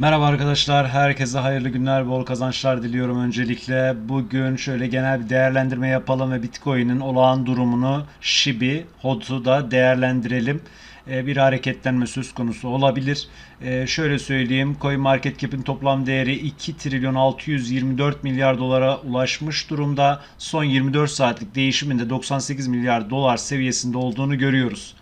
Merhaba arkadaşlar, herkese hayırlı günler, bol kazançlar diliyorum öncelikle. Bugün şöyle genel bir değerlendirme yapalım ve Bitcoin'in olağan durumunu Shibi, HOD'u da değerlendirelim. Ee, Bir hareketlenme söz konusu olabilir. Ee, Şöyle söyleyeyim, CoinMarketCap'in toplam değeri 2 trilyon 624 milyar dolara ulaşmış durumda. Son 24 saatlik değişiminde 98 milyar dolar seviyesinde olduğunu görüyoruz.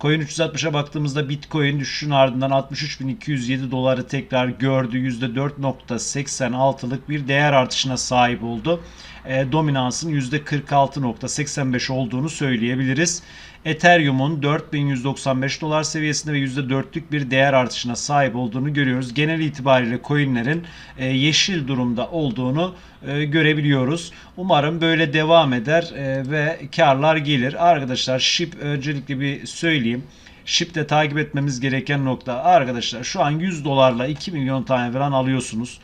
Coin 360'a baktığımızda Bitcoin düşüşün ardından 63.207 doları tekrar gördü. %4.86'lık bir değer artışına sahip oldu. E, dominansın %46.85 olduğunu söyleyebiliriz. Ethereum'un 4195 dolar seviyesinde ve %4'lük bir değer artışına sahip olduğunu görüyoruz. Genel itibariyle coinlerin e, yeşil durumda olduğunu e, görebiliyoruz. Umarım böyle devam eder e, ve karlar gelir. Arkadaşlar SHIB öncelikle bir söyleyeyim. SHIB'de takip etmemiz gereken nokta arkadaşlar şu an 100 dolarla 2 milyon tane falan alıyorsunuz.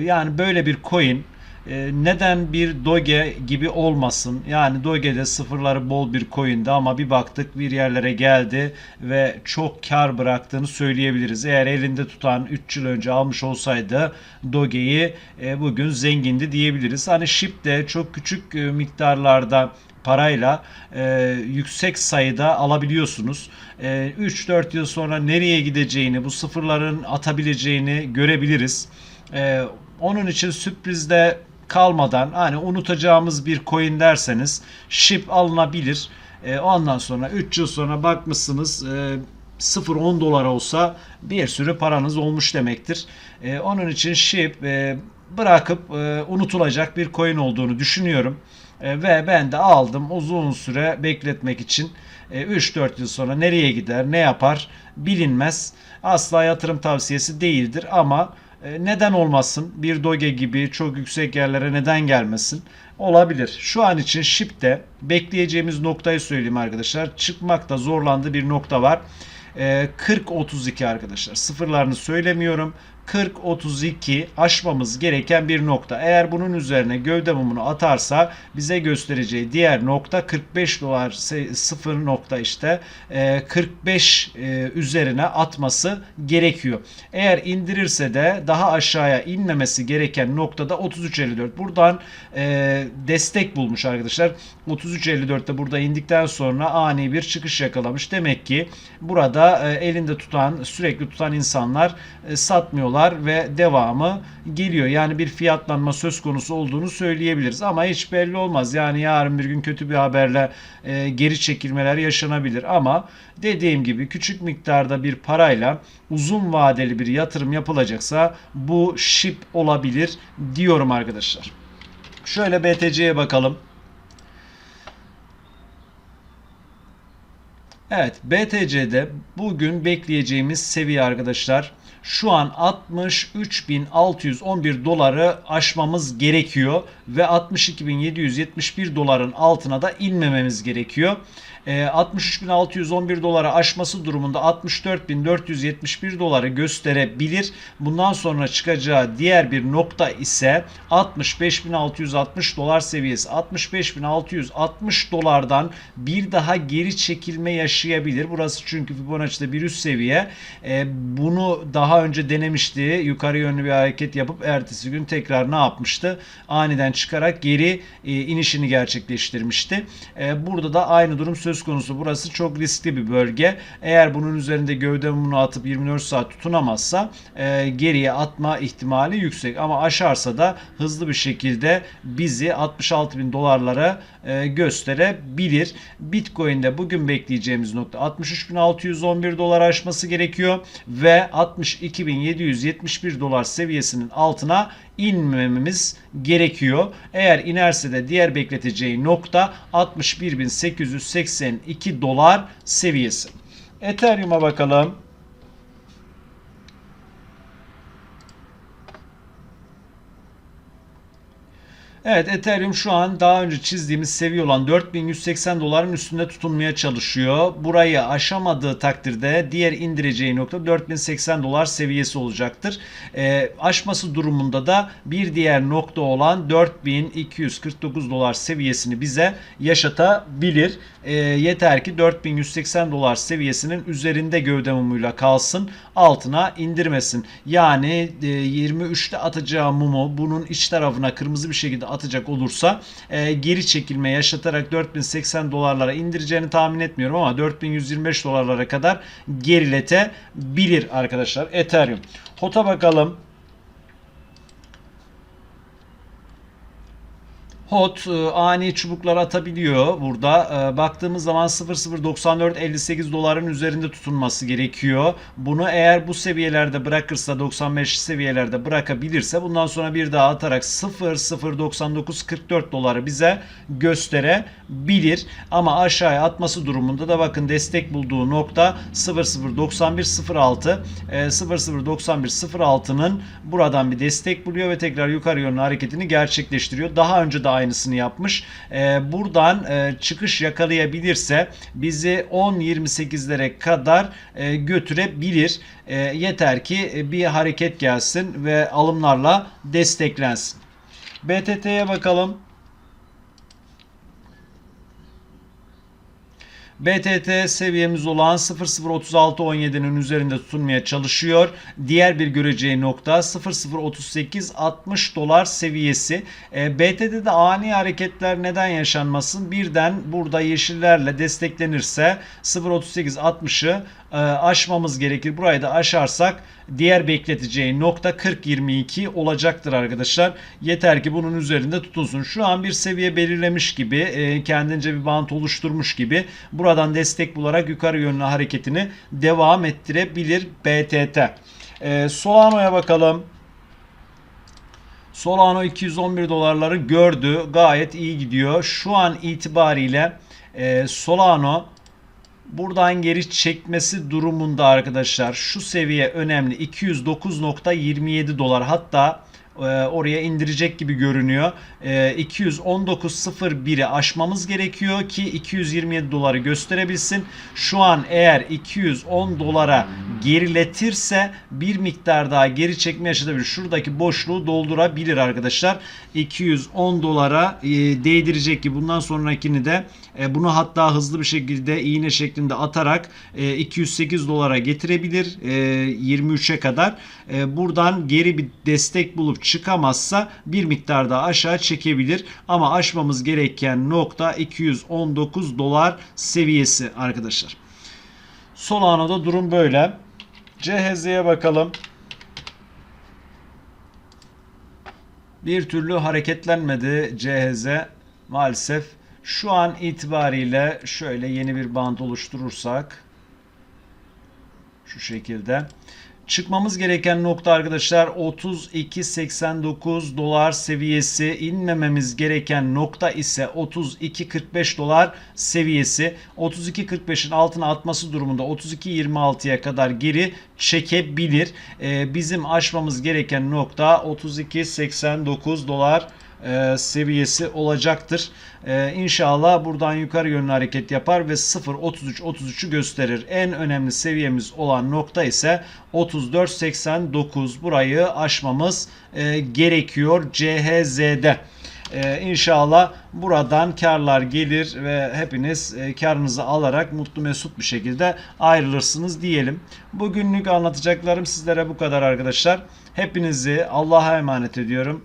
Yani böyle bir coin e, neden bir Doge gibi olmasın? Yani Doge'de sıfırları bol bir coin'di ama bir baktık bir yerlere geldi ve çok kar bıraktığını söyleyebiliriz. Eğer elinde tutan 3 yıl önce almış olsaydı Doge'yi e, bugün zengindi diyebiliriz. Hani SHIB de çok küçük e, miktarlarda parayla e, yüksek sayıda alabiliyorsunuz. E, 3-4 yıl sonra nereye gideceğini, bu sıfırların atabileceğini görebiliriz. E, onun için sürprizde kalmadan hani unutacağımız bir coin derseniz SHIB alınabilir. E, ondan sonra 3 yıl sonra bakmışsınız e, 0-10 dolar olsa bir sürü paranız olmuş demektir. E, onun için SHIB e, bırakıp e, unutulacak bir coin olduğunu düşünüyorum. E, ve ben de aldım uzun süre bekletmek için. E, 3-4 yıl sonra nereye gider, ne yapar bilinmez. Asla yatırım tavsiyesi değildir ama neden olmasın? Bir Doge gibi çok yüksek yerlere neden gelmesin? Olabilir. Şu an için SHIB'de bekleyeceğimiz noktayı söyleyeyim arkadaşlar. Çıkmakta zorlandığı bir nokta var. E, 40-32 arkadaşlar. Sıfırlarını söylemiyorum. 40-32 aşmamız gereken bir nokta. Eğer bunun üzerine gövde mumunu atarsa bize göstereceği diğer nokta 45 dolar se- sıfır nokta işte e, 45 e, üzerine atması gerekiyor. Eğer indirirse de daha aşağıya inmemesi gereken noktada 33.54. Buradan e, destek bulmuş arkadaşlar. 33.54'te burada indikten sonra ani bir çıkış yakalamış. Demek ki burada e, elinde tutan sürekli tutan insanlar e, satmıyorlar ve devamı geliyor. Yani bir fiyatlanma söz konusu olduğunu söyleyebiliriz. Ama hiç belli olmaz. Yani yarın bir gün kötü bir haberle e, geri çekilmeler yaşanabilir. Ama dediğim gibi küçük miktarda bir parayla uzun vadeli bir yatırım yapılacaksa bu SHIB olabilir diyorum arkadaşlar. Şöyle BTC'ye bakalım. Evet BTC'de bugün bekleyeceğimiz seviye arkadaşlar şu an 63.611 doları aşmamız gerekiyor ve 62.771 doların altına da inmememiz gerekiyor. E, 63.611 dolara aşması durumunda 64.471 doları gösterebilir. Bundan sonra çıkacağı diğer bir nokta ise 65.660 dolar seviyesi. 65.660 dolardan bir daha geri çekilme yaşayabilir. Burası çünkü Fibonacci'de bir üst seviye. E, bunu daha önce denemişti. Yukarı yönlü bir hareket yapıp ertesi gün tekrar ne yapmıştı? Aniden çıkarak geri e, inişini gerçekleştirmişti. E, burada da aynı durum söz konusu. Burası çok riskli bir bölge. Eğer bunun üzerinde gövde mumunu atıp 24 saat tutunamazsa e, geriye atma ihtimali yüksek. Ama aşarsa da hızlı bir şekilde bizi 66 bin dolarlara e, gösterebilir. Bitcoin'de bugün bekleyeceğimiz nokta 63.611 dolar aşması gerekiyor ve 62.771 dolar seviyesinin altına inmememiz gerekiyor. Eğer inerse de diğer bekleteceği nokta 61.882 dolar seviyesi. Ethereum'a bakalım. Evet Ethereum şu an daha önce çizdiğimiz seviye olan 4180 doların üstünde tutunmaya çalışıyor. Burayı aşamadığı takdirde diğer indireceği nokta 4080 dolar seviyesi olacaktır. Ee, aşması durumunda da bir diğer nokta olan 4249 dolar seviyesini bize yaşatabilir. Ee, yeter ki 4180 dolar seviyesinin üzerinde gövde mumuyla kalsın altına indirmesin. Yani e, 23'te atacağı mumu bunun iç tarafına kırmızı bir şekilde atacak olursa e, geri çekilme yaşatarak 4080 dolarlara indireceğini tahmin etmiyorum ama 4125 dolarlara kadar geriletebilir arkadaşlar Ethereum. HOT'a bakalım. HOT e, ani çubuklar atabiliyor burada. E, Baktığımız zaman 0094.58 doların üzerinde tutunması gerekiyor. Bunu eğer bu seviyelerde bırakırsa 95 seviyelerde bırakabilirse bundan sonra bir daha atarak 0099.44 doları bize gösterebilir. Ama aşağıya atması durumunda da bakın destek bulduğu nokta 0091.06 e, 0091.06'nın buradan bir destek buluyor ve tekrar yukarı yönlü hareketini gerçekleştiriyor. Daha önce de aynısını yapmış. Ee, buradan e, çıkış yakalayabilirse bizi 10-28'lere kadar e, götürebilir. E, yeter ki e, bir hareket gelsin ve alımlarla desteklensin. BTT'ye bakalım. BTT seviyemiz olan 003617'nin üzerinde tutunmaya çalışıyor. Diğer bir göreceği nokta 003860 dolar seviyesi. E, BTT'de ani hareketler neden yaşanmasın? Birden burada yeşillerle desteklenirse 03860'ı e, aşmamız gerekir. Burayı da aşarsak diğer bekleteceği nokta 40-22 olacaktır arkadaşlar. Yeter ki bunun üzerinde tutunsun. Şu an bir seviye belirlemiş gibi e, kendince bir bant oluşturmuş gibi buradan destek bularak yukarı yönlü hareketini devam ettirebilir BTT. E, Solano'ya bakalım. Solano 211 dolarları gördü. Gayet iyi gidiyor. Şu an itibariyle e, Solano buradan geri çekmesi durumunda arkadaşlar şu seviye önemli 209.27 dolar hatta e, oraya indirecek gibi görünüyor. E, 219.01'i aşmamız gerekiyor ki 227 doları gösterebilsin. Şu an eğer 210 dolara geriletirse bir miktar daha geri çekme yaşatabilir. Şuradaki boşluğu doldurabilir arkadaşlar. 210 dolara e, değdirecek ki bundan sonrakini de e, bunu hatta hızlı bir şekilde iğne şeklinde atarak e, 208 dolara getirebilir e, 23'e kadar. E, buradan geri bir destek bulup çıkamazsa bir miktar daha aşağı çekebilir. Ama aşmamız gereken nokta 219 dolar seviyesi arkadaşlar. Solano'da durum böyle. CHZ'ye bakalım. Bir türlü hareketlenmedi CHZ maalesef. Şu an itibariyle şöyle yeni bir band oluşturursak şu şekilde çıkmamız gereken nokta arkadaşlar 32.89 dolar seviyesi. İnmememiz gereken nokta ise 32.45 dolar seviyesi. 32.45'in altına atması durumunda 32.26'ya kadar geri çekebilir. Ee, bizim aşmamız gereken nokta 32.89 dolar e, seviyesi olacaktır. E, inşallah buradan yukarı yönlü hareket yapar ve 0.33-33'ü gösterir. En önemli seviyemiz olan nokta ise 34.89. Burayı aşmamız e, gerekiyor CHZ'de. Ee, inşallah buradan karlar gelir ve hepiniz e, karınızı alarak mutlu mesut bir şekilde ayrılırsınız diyelim. Bugünlük anlatacaklarım sizlere bu kadar arkadaşlar. Hepinizi Allah'a emanet ediyorum.